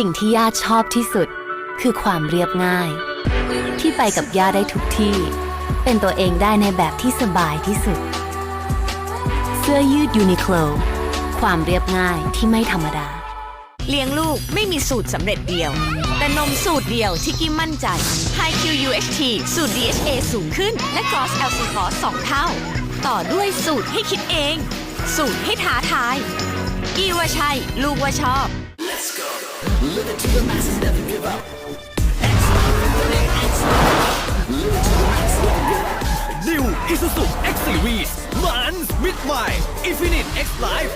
สิ่งที่ย่าชอบที่สุด คือความเรียบง่าย ที่ไปกับย่าได้ทุกที่ เป็นตัวเองได้ในแบบที่สบายที่สุด เสื้อยืดยูนิโคลความเรียบง่ายที่ไม่ธรรมดา เลี้ยงลูกไม่มีสูตรสำเร็จเดียว แต่นมสูตรเดียวที่กิมมั่นใจ High QUHT สูตร DHA สูงขึ้น และ Gross LC f o s 2เท่า ต่อด้วยสูตรให้คิดเอง สูตรให้ท้าทายอีว่าใช่ ลูกว่าชอบ New Isuzu X Series มันมิดใหม่ Infinite X Life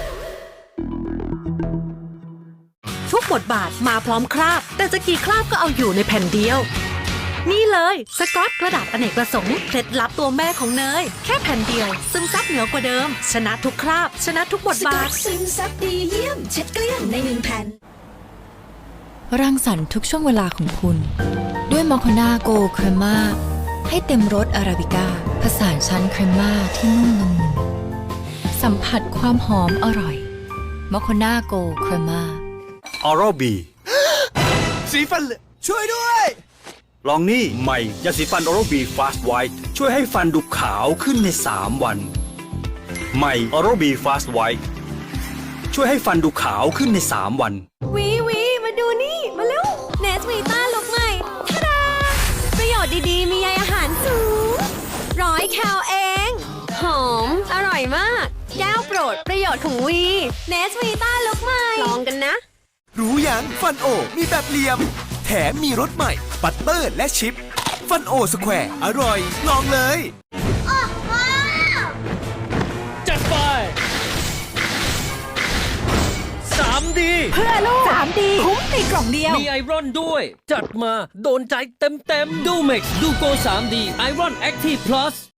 ทุกบทบาทมาพร้อมคราบ แต่จะกี่คราบก็เอาอยู่ในแผ่นเดียว นี่เลยสกอตกระดาษอเนกประสงค์เคล็ดลับตัวแม่ของเนย แค่แผ่นเดียว ซึมซับเหนือกว่าเดิม ชนะทุกคราบ ชนะทุกบทสกอบาตทซึมซับดีเยี่ยม เช็ดเกลี้ยงในหนึ่งแผ่น รังสรรค์ทุกช่วงเวลาของคุณ ด้วยมอคโนาโกครม่าให้เต็มรสอาราบิก้าผสานชั้นครม่าที่นุ่มละมุนสัมผัสความหอมอร่อยมอคโนาโกครม่าออรัลบีสีฟันเหลืองช่วยด้วย ลองนี่ใหม่ยาสีฟันออรัลบีฟาสต์ไวท์ช่วยให้ฟันดูขาวขึ้นใน 3 วัน ใหม่ออรัลบีฟาสต์ไวท์ช่วยให้ฟันดูขาวขึ้นใน 3 วัน วีวี ชน์ของวีเนสวีต้าลุกใหม่ลองกันนะ รู้ยังฟันโอ มีแบบเหลี่ยม แถมมีรสใหม่บัตเตอร์และชิป ฟันโอสแควร์ อร่อย ลองเลย จัดไป 3D เพื่อลูกสามดีคุ้มในกล่องเดียว มีไอรอนด้วย จัดมาโดนใจเต็มเต็มๆดูเม็กซ์ดูโก 3D ไอร